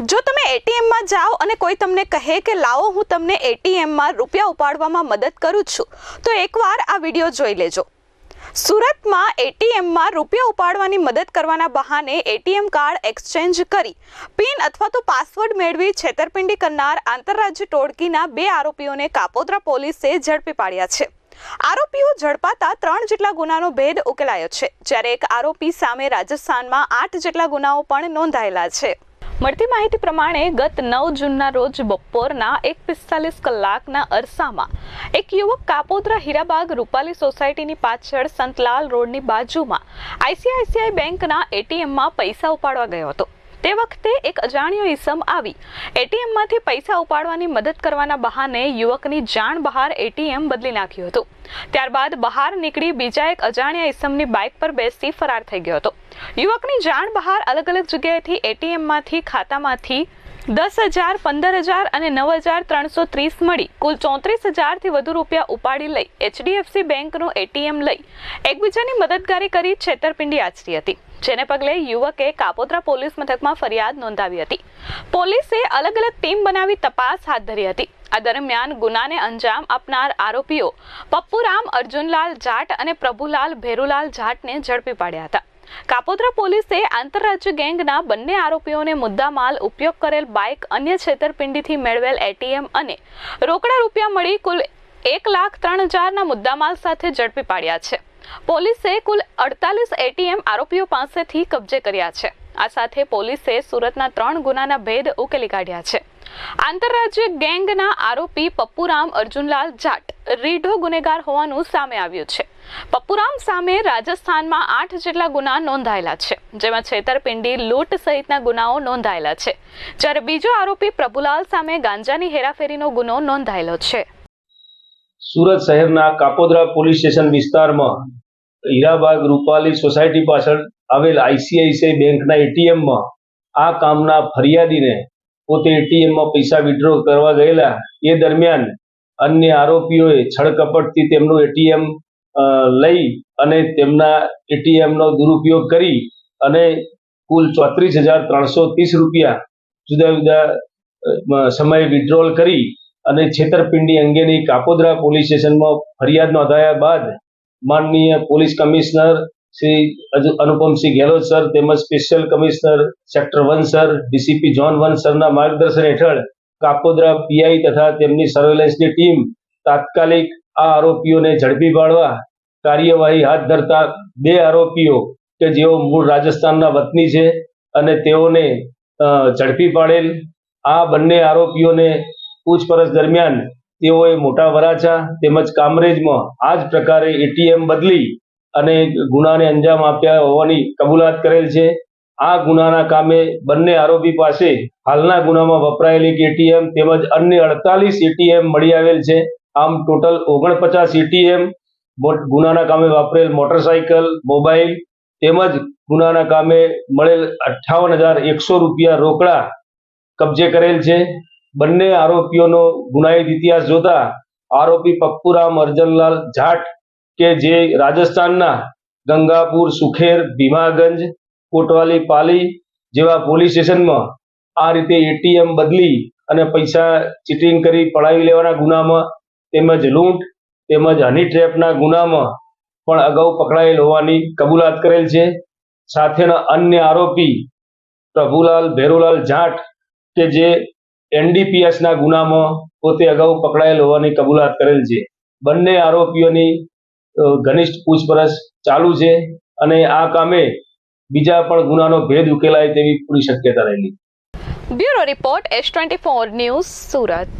જો તમે એટીએમમાં જાઓ અને કોઈ તમને કહે કે, લાવો, હું તમને એટીએમમાં રૂપિયા ઉપાડવામાં મદદ કરું છું, તો એકવાર આ વીડિયો જોઈ લેજો. સુરતમાં એટીએમમાં રૂપિયા ઉપાડવાની મદદ કરવાના બહાને એટીએમ કાર્ડ એક્સચેન્જ કરી, પિન અથવા તો પાસવર્ડ મેળવી છેતરપિંડી કરનાર આંતરરાજ્ય ટોળકીના બે આરોપીઓને કાપોદ્રા પોલીસે ઝડપી પાડ્યા છે. આરોપીઓ ઝડપાતા ત્રણ જેટલા ગુનાનો ભેદ ઉકેલાયો છે, જ્યારે એક આરોપી સામે રાજસ્થાનમાં આઠ જેટલા ગુનાઓ પણ નોંધાયેલા છે. મળતી માહિતી પ્રમાણે ગત નવ જૂનના રોજ બપોરના એક પિસ્તાલીસ કલાકના અરસામાં એક યુવક કાપોદ્રા હીરાબાગ રૂપાલી સોસાયટીની પાછળ સંતલાલ રોડની બાજુમાં આઈસીઆઈસીઆઈ બેંકના એટીએમમાં પૈસા ઉપાડવા ગયો હતો. તે વખતે એક અજાણ્યો ઈસમ આવી એટીએમમાંથી પૈસા ઉપાડવાની મદદ કરવાના બહાને યુવકની જાણ બહાર એટીએમ બદલી નાખ્યું હતું. ત્યારબાદ બહાર નીકળી બીજા એક અજાણ્યા ઈસમની બાઇક પર બેસી ફરાર થઈ ગયો હતો. યુવકની જાણ બહાર અલગ અલગ જગ્યાએથી એટીએમમાંથી, ખાતામાંથી દસ હજાર, પંદર હજાર અને નવ હજાર ત્રણસો ત્રીસ મળી. કુલ ચોત્રીસ હજારથી વધુ રૂપિયા ઉપાડી લઈ એચડીએફસી બેંકનું એટીએમ લઈ એકબીજાની મદદગારી કરી છેતરપિંડી આચરી હતી. જેને પગલે યુવકે કાપોદ્રા પોલીસ મથકમાં ફરિયાદ નોંધાવી હતી. પોલીસે અલગ અલગ ટીમ બનાવી તપાસ હાથ ધરી હતી. આ દરમિયાન ગુનાને અંજામ આપનાર આરોપીઓ પપ્પુરામ, અર્જુનલાલ જાટ અને પ્રભુલાલ ભેરુલાલ જાટને ઝડપી પાડ્યા હતા. કાપોદ્રા પોલીસે આંતરરાજ્ય ગેંગના બંને આરોપીઓને મુદ્દામાલ ઉપયોગ કરેલ બાઇક અન્ય છેતરપિંડીથી મેળવેલ એટીએમ અને રોકડા રૂપિયા મળી કુલ એક લાખ ત્રણ હજારના મુદ્દામાલ સાથે ઝડપી પાડ્યા છે. પોલીસે કુલ અડતાલીસ એટીએમ આરોપીઓ પાસેથી કબજે કર્યા છે. આ સાથે પોલીસે સુરતના ત્રણ ગુનાના ભેદ ઉકેલી કાઢ્યા છે. આંતરરાજ્ય ગેંગના આરોપી પપ્પુરામ અર્જુનલાલ જાટ, રીઢો ગુનેગાર હોવાનું સામે આવ્યું છે. પપ્પુરામ સામે રાજસ્થાનમાં આઠ જેટલા ગુના નોંધાયેલા છે, જેમાં છેતરપિંડી, લૂંટ સહિતના ગુનાઓ નોંધાયેલા છે. જ્યારે બીજો આરોપી પ્રભુલાલ સામે ગાંજાની હેરાફેરીનો ગુનો નોંધાયેલો છે. સુરત શહેરના કાપોદ્રા પોલીસ સ્ટેશન વિસ્તારમાં હીરાબાગ રૂપાલી સોસાયટી પાછળ આવેલ આઈસીઆઈસીઆઈ બેંકના એટીએમમાં આ કામના ફરિયાદીને પોતે એટીએમમાં પૈસા વિડ્રો કરવા ગયેલા. એ દરમિયાન અન્ય આરોપીઓએ છળકપટથી તેમનું એટીએમ લઈ અને તેમના એટીએમનો દુરુપયોગ કરી અને કુલ ચોત્રીસ હજાર ત્રણસો ત્રીસ રૂપિયા જુદા જુદા સમયે વિડ્રોલ કરી અને છેતરપિંડી અંગેની કાપોદ્રા પોલીસ સ્ટેશનમાં ફરિયાદ નોંધાયા બાદ માનનીય police commissioner Shri Anupamsinh Gehlot sir તેમજ special commissioner sector one sir, DCP zone one સરના માર્ગદર્શન હેઠળ કાપોદ્રા પીઆઈ તથા તેમની સર્વેલન્સની ટીમ તાત્કાલિક આ આરોપીઓને ઝડપી પાડવા કાર્યવાહી હાથ ધરતા બે આરોપીઓ કે જેઓ મૂળ રાજસ્થાનના વતની છે અને તેઓને ઝડપી પાડેલ. આ બંને આરોપીઓને પૂછપરછ દરમિયાન તેઓએ મોટા વરાછા તેમજ કામરેજમાં આ જ પ્રકારે એટીએમ બદલી અને ગુનાને અંજામ આપ્યા હોવાની કબૂલાત કરેલ છે. આ ગુનાના કામે બંને આરોપી પાસે હાલના ગુનામાં વપરાયેલી એટીએમ તેમજ અન્ય અડતાલીસ એટીએમ મળી આવેલ છે. આમ ટોટલ ઓગણપચાસ એટીએમ ગુનાના કામે વાપરેલ મોટરસાયકલ, મોબાઈલ તેમજ ગુનાના કામે મળેલ અઠ્ઠાવન હજાર એકસો રૂપિયા રોકડા કબજે કરેલ છે. બંને આરોપીઓનો ગુનાહિત ઇતિહાસ જોતા આરોપી પપ્પુરામ અર્જનલાલ જાટ કે જે રાજસ્થાનના ગંગાપુર, સુખેર, ભીમાગંજ, કોટવાલી, પાલી જેવા પોલીસ સ્ટેશનમાં આ રીતે એટીએમ બદલી અને પૈસા ચીટિંગ કરી પડાવી લેવાના ગુનામાં તેમજ લૂંટ તેમજ હની ટ્રેપના ગુનામાં પણ અગાઉ પકડાયેલ હોવાની કબૂલાત કરેલ છે. સાથેના અન્ય આરોપી પ્રભુલાલ ભેરુલાલ જાટ કે જે એનડીપીએસના ગુનામાં પોતે અગાઉ પકડાયેલ હોવાની કબૂલાત કરેલ છે. બંને આરોપીઓની ઘનિષ્ઠ પૂછપરછ ચાલુ છે અને આ કામે બીજા પણ ગુનાનો ભેદ ઉકેલાય તેવી પૂરી શક્યતા રહેલી. Bureau report S twenty four news Surat.